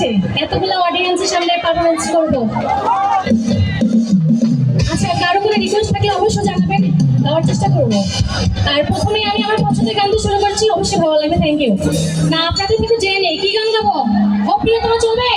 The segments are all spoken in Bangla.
লাগছে এতগুলো অডিয়েন্সের সামনে পারফরমেন্স করব। আচ্ছা কারও কোনো রিকোয়েস্ট থাকলে অবশ্যই জানাবেন, দেওয়ার চেষ্টা করব। আর প্রথমে আমি আমার পছন্দের গান শুরু করছি, অবশ্যই ভালো লাগবে থ্যাংক ইউ না, আপনাদের থেকে জেনে কি গান গাবো? ও প্রিয় তোমার চলবে?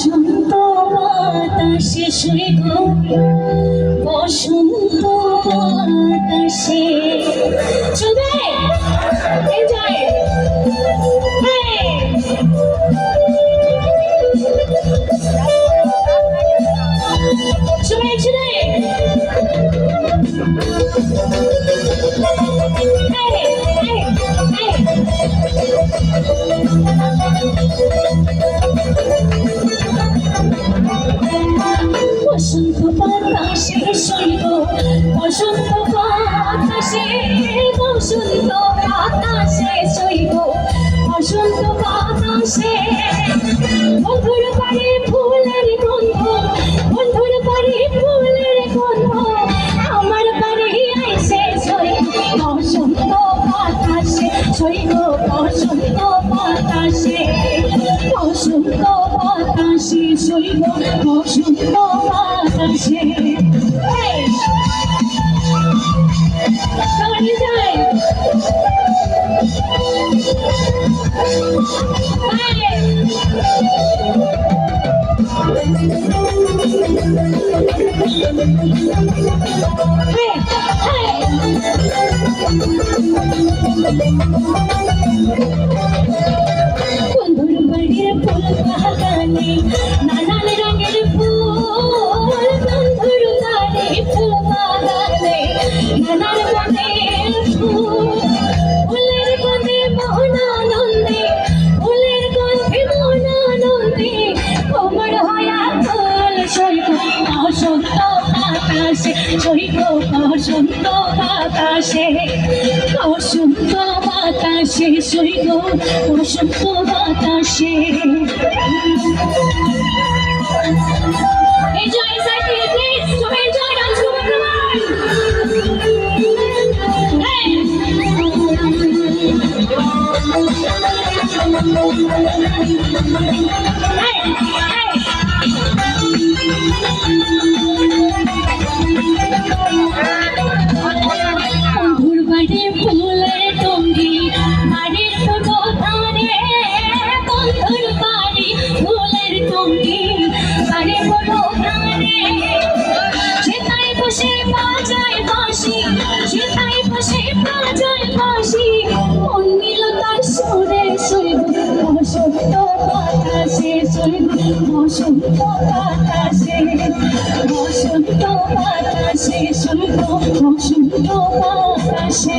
বসন্ত বাতাসে সইব বসন্ত বাতাসে চলবে? এনজয় একসাথে বসন্ত বসন্ত বাতাসে শৈব বসন্ত বাতাসে শৈব বসন্ত বাতাসে শৈব বসন্ত বাতাসে বসন্ত শৈব বসন্ত বাতাসে Hey! নানান রঙের ফুল বন্ধুর বাড়ির ফুল বাগানে নানান বসন্ত বাতাসে সইব বসন্ত বাতাসে বসন্ত বাতাসে সইব বসন্ত বাতাসে! Hey! টঙ্গি বাড়ির ছোট ধারে সেটাই বসে বাজায় বাঁশি সেটাই বসে বাজায় বাঁশি। মন মিল বসন্ত বাতাসে বসন্ত বাতাসে। বসন্ত বাতাসে বসন্ত বাতাসে।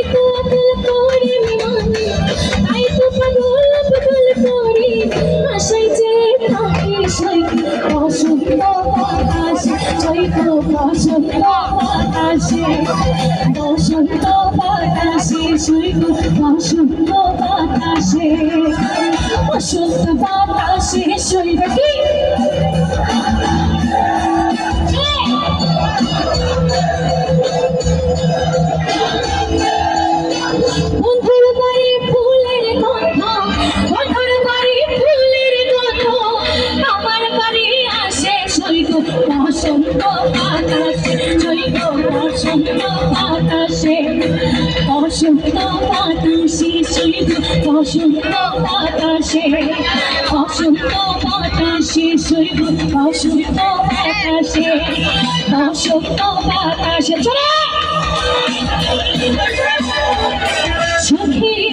সৈক বসন্ত বাতাসে বসন্ত বাতাসে শৈব বসন্ত বাতাসে বসন্ত বাতাসে শৈব বসন্ত বাতাসে বসন্ত বাতাসে চলে সখী